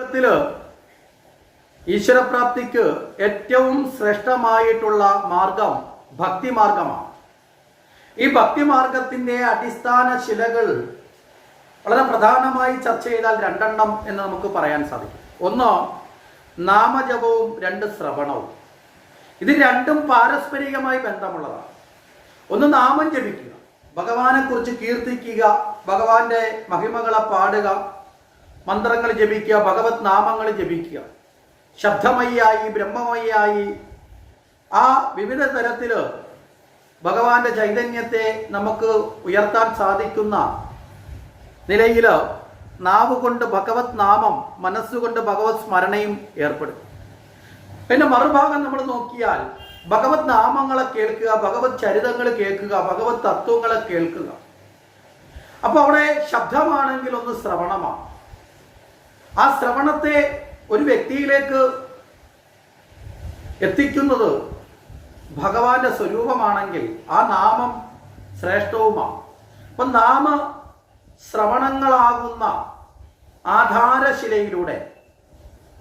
ജീവിതത്തിൽ ഈശ്വരപ്രാപ്തിക്ക് ഏറ്റവും ശ്രേഷ്ഠമായിട്ടുള്ള മാർഗം ഭക്തി മാർഗമാണ് ഈ ഭക്തി മാർഗത്തിന്റെ അടിസ്ഥാന ശിലകൾ വളരെ പ്രധാനമായി ചർച്ച ചെയ്താൽ രണ്ടെണ്ണം എന്ന് നമുക്ക് പറയാൻ സാധിക്കും. ഒന്ന് നാമജപവും രണ്ട് ശ്രവണവും. ഇത് രണ്ടും പാരസ്പരികമായി ബന്ധമുള്ളതാണ്. ഒന്ന് നാമം ജപിക്കുക. ഭഗവാനെ കുറിച്ച് കീർത്തിക്കുക ഭഗവാന്റെ മഹിമകളെ പാടുക മന്ത്രങ്ങൾ ജപിക്കുക ഭഗവത് നാമങ്ങൾ ജപിക്കുക. ശബ്ദമയ്യായി ബ്രഹ്മമയ്യായി. ആ വിവിധ തരത്തിൽ ഭഗവാന്റെ ചൈതന്യത്തെ നമുക്ക് ഉയർത്താൻ സാധിക്കുന്ന നിലയിൽ നാവുകൊണ്ട് ഭഗവത് നാമം മനസ്സുകൊണ്ട് ഭഗവത് സ്മരണയും ഏർപ്പെടും. പിന്നെ മറുഭാഗം നമ്മൾ നോക്കിയാൽ ഭഗവത് നാമങ്ങളെ കേൾക്കുക ഭഗവത് ചരിതങ്ങൾ കേൾക്കുക ഭഗവത് തത്വങ്ങളെ കേൾക്കുക. അപ്പൊ അവിടെ ശബ്ദമാണെങ്കിൽ ഒന്ന് ശ്രവണമാണ് ആ ശ്രവണത്തെ ഒരു വ്യക്തിയിലേക്ക് എത്തിക്കുന്നത് ഭഗവാന്റെ സ്വരൂപമാണെങ്കിൽ ആ നാമം ശ്രേഷ്ഠവുമാണ്. അപ്പം നാമ ശ്രവണങ്ങളാകുന്ന ആധാരശിലയിലൂടെ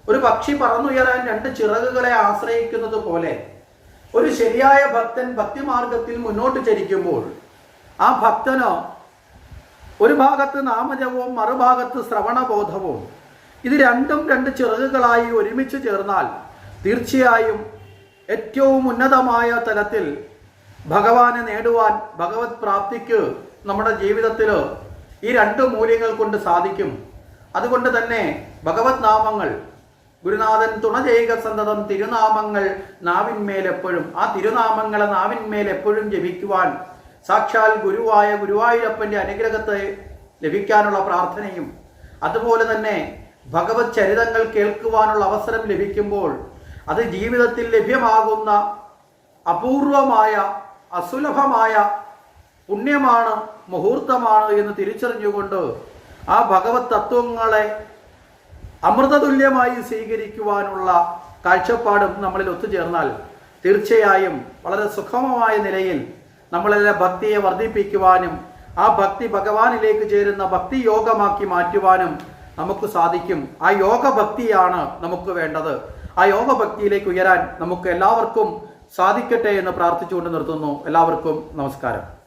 ഒരു പക്ഷി പറന്നുയരാൻ രണ്ട് ചിറകുകളെ ആശ്രയിക്കുന്നത് പോലെ ഒരു ശരിയായ ഭക്തൻ ഭക്തിമാർഗത്തിൽ മുന്നോട്ട് ചരിക്കുമ്പോൾ ആ ഭക്തനോ ഒരു ഭാഗത്ത് നാമജവും മറുഭാഗത്ത് ശ്രവണബോധവും ഇത് രണ്ടും രണ്ട് ചിറകുകളായി ഒരുമിച്ച് ചേർന്നാൽ തീർച്ചയായും ഏറ്റവും ഉന്നതമായ തലത്തിൽ ഭഗവാനെ നേടുവാൻ ഭഗവത് പ്രാപ്തിക്ക് നമ്മുടെ ജീവിതത്തിൽ ഈ രണ്ട് മൂല്യങ്ങൾ കൊണ്ട് സാധിക്കും. അതുകൊണ്ട് തന്നെ ഭഗവത് നാമങ്ങൾ ഗുരുനാഥൻ തുണ സന്തതം തിരുനാമങ്ങൾ നാവിന്മേലെപ്പോഴും ആ തിരുനാമങ്ങളെ നാവിന്മേലെപ്പോഴും ജപിക്കുവാൻ സാക്ഷാൽ ഗുരുവായ ഗുരുവായൂരപ്പന്റെ അനുഗ്രഹത്തെ ലഭിക്കാനുള്ള പ്രാർത്ഥനയും അതുപോലെ തന്നെ ഭഗവത് ചരിതങ്ങൾ കേൾക്കുവാനുള്ള അവസരം ലഭിക്കുമ്പോൾ അത് ജീവിതത്തിൽ ലഭ്യമാകുന്ന അപൂർവമായ അസുലഭമായ പുണ്യമാണ് മുഹൂർത്തമാണ് എന്ന് തിരിച്ചറിഞ്ഞുകൊണ്ട് ആ ഭഗവത് തത്വങ്ങളെ അമൃതതുല്യമായി സ്വീകരിക്കുവാനുള്ള കാഴ്ചപ്പാടും നമ്മളിൽ ഒത്തുചേർന്നാൽ തീർച്ചയായും വളരെ സുഖമമായ നിലയിൽ നമ്മളിലെ ഭക്തിയെ വർദ്ധിപ്പിക്കുവാനും ആ ഭക്തി ഭഗവാനിലേക്ക് ചേരുന്ന ഭക്തി യോഗമാക്കി മാറ്റുവാനും നമുക്ക് സാധിക്കും. ആ യോഗഭക്തിയാണ് നമുക്ക് വേണ്ടത്. ആ യോഗഭക്തിയിലേക്ക് ഉയരാൻ നമുക്ക് എല്ലാവർക്കും സാധിക്കട്ടെ എന്ന് പ്രാർത്ഥിച്ചുകൊണ്ട് നിർത്തുന്നു. എല്ലാവർക്കും നമസ്കാരം.